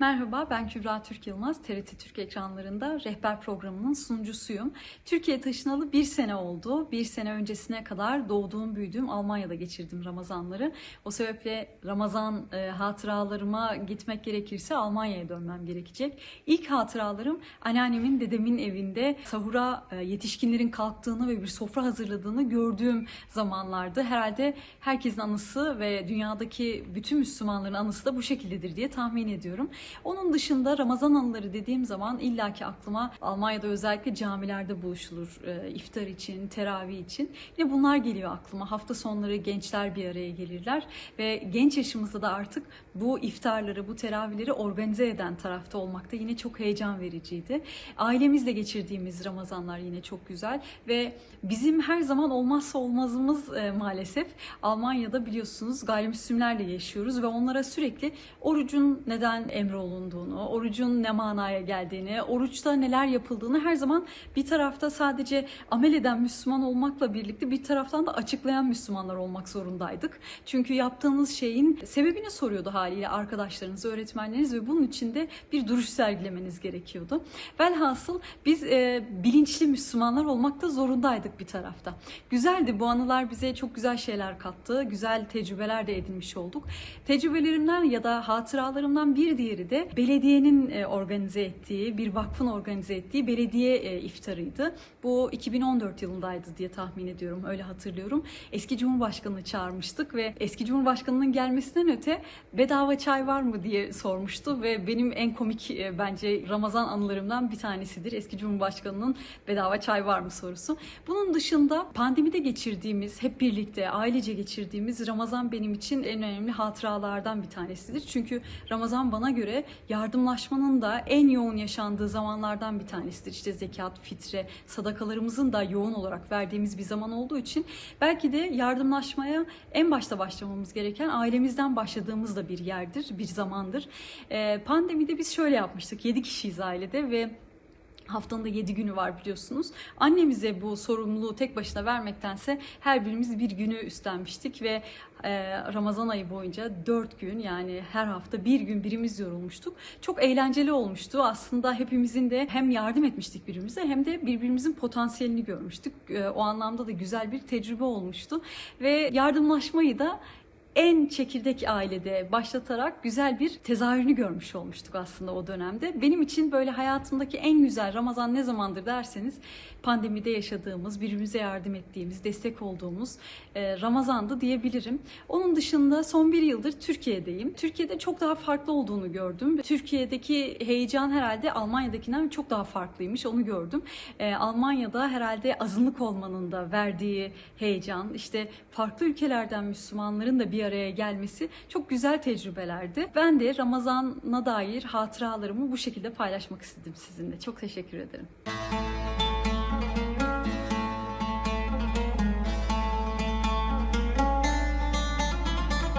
Merhaba, ben Kübra Türk Yılmaz. TRT Türk ekranlarında rehber programının sunucusuyum. Türkiye taşınalı bir sene oldu. Bir sene öncesine kadar doğduğum, büyüdüğüm Almanya'da geçirdim Ramazanları. O sebeple Ramazan e, hatıralarıma gitmek gerekirse Almanya'ya dönmem gerekecek. İlk hatıralarım anneannemin, dedemin evinde sahura e, yetişkinlerin kalktığını ve bir sofra hazırladığını gördüğüm zamanlardı. Herhalde herkesin anısı ve dünyadaki bütün Müslümanların anısı da bu şekildedir diye tahmin ediyorum. Onun dışında Ramazan anıları dediğim zaman illaki aklıma Almanya'da özellikle camilerde buluşulur e, iftar için, teravih için. Yine bunlar geliyor aklıma. Hafta sonları gençler bir araya gelirler ve genç yaşımızda da artık bu iftarları, bu teravihleri organize eden tarafta olmak da yine çok heyecan vericiydi. Ailemizle geçirdiğimiz Ramazanlar yine çok güzel ve bizim her zaman olmazsa olmazımız e, maalesef Almanya'da biliyorsunuz gayrimüslimlerle yaşıyoruz ve onlara sürekli orucun neden emrolunduğunu, orucun ne manaya geldiğini, oruçta neler yapıldığını her zaman bir tarafta sadece amel eden Müslüman olmakla birlikte bir taraftan da açıklayan Müslümanlar olmak zorundaydık. Çünkü yaptığınız şeyin sebebini soruyordu haliyle arkadaşlarınız, öğretmenleriniz ve bunun için de bir duruş sergilemeniz gerekiyordu. Velhasıl biz e, bilinçli Müslümanlar olmakta zorundaydık bir tarafta. Güzeldi bu anılar bize çok güzel şeyler kattı. Güzel tecrübeler de edinmiş olduk. Tecrübelerimden ya da hatıralarımdan bir diğeri de belediyenin e, organize ettiği, bir vakfın organize ettiği belediye e, iftarıydı. Bu 2014 yılındaydı diye tahmin ediyorum. Öyle hatırlıyorum. Eski Cumhurbaşkanı'nı çağırmıştık ve eski Cumhurbaşkanı'nın gelmesinden öte bedava çay var mı diye sormuştu ve benim en komik e, bence Ramazan anılarımdan bir tanesidir. Eski Cumhurbaşkanı'nın bedava çay var mı sorusu. Bunun dışında pandemide geçirdiğimiz, hep birlikte ailece geçirdiğimiz Ramazan benim için en önemli hatıralardan bir tanesidir. Çünkü Ramazan bana göre yardımlaşmanın da en yoğun yaşandığı zamanlardan bir tanesidir. İşte zekat, fitre, sadakalarımızın da yoğun olarak verdiğimiz bir zaman olduğu için belki de yardımlaşmaya en başta başlamamız gereken ailemizden başladığımız da bir yerdir, bir zamandır. Pandemide biz şöyle yapmıştık. 7 kişiyiz ailede ve Haftanın da 7 günü var biliyorsunuz. Annemize bu sorumluluğu tek başına vermektense her birimiz bir günü üstlenmiştik ve e, Ramazan ayı boyunca 4 gün yani her hafta bir gün birimiz yorulmuştuk. Çok eğlenceli olmuştu. Aslında hepimizin de hem yardım etmiştik birbirimize hem de birbirimizin potansiyelini görmüştük. E, o anlamda da güzel bir tecrübe olmuştu ve yardımlaşmayı da en çekirdek ailede başlatarak güzel bir tezahürünü görmüş olmuştuk aslında o dönemde. Benim için böyle hayatımdaki en güzel Ramazan ne zamandır derseniz pandemide yaşadığımız, birbirimize yardım ettiğimiz, destek olduğumuz e, Ramazan'dı diyebilirim. Onun dışında son bir yıldır Türkiye'deyim. Türkiye'de çok daha farklı olduğunu gördüm. Türkiye'deki heyecan herhalde Almanya'dakinden çok daha farklıymış onu gördüm. E, Almanya'da herhalde azınlık olmanın da verdiği heyecan, işte farklı ülkelerden Müslümanların da bir araya gelmesi çok güzel tecrübelerdi. Ben de Ramazan'a dair hatıralarımı bu şekilde paylaşmak istedim sizinle. Çok teşekkür ederim.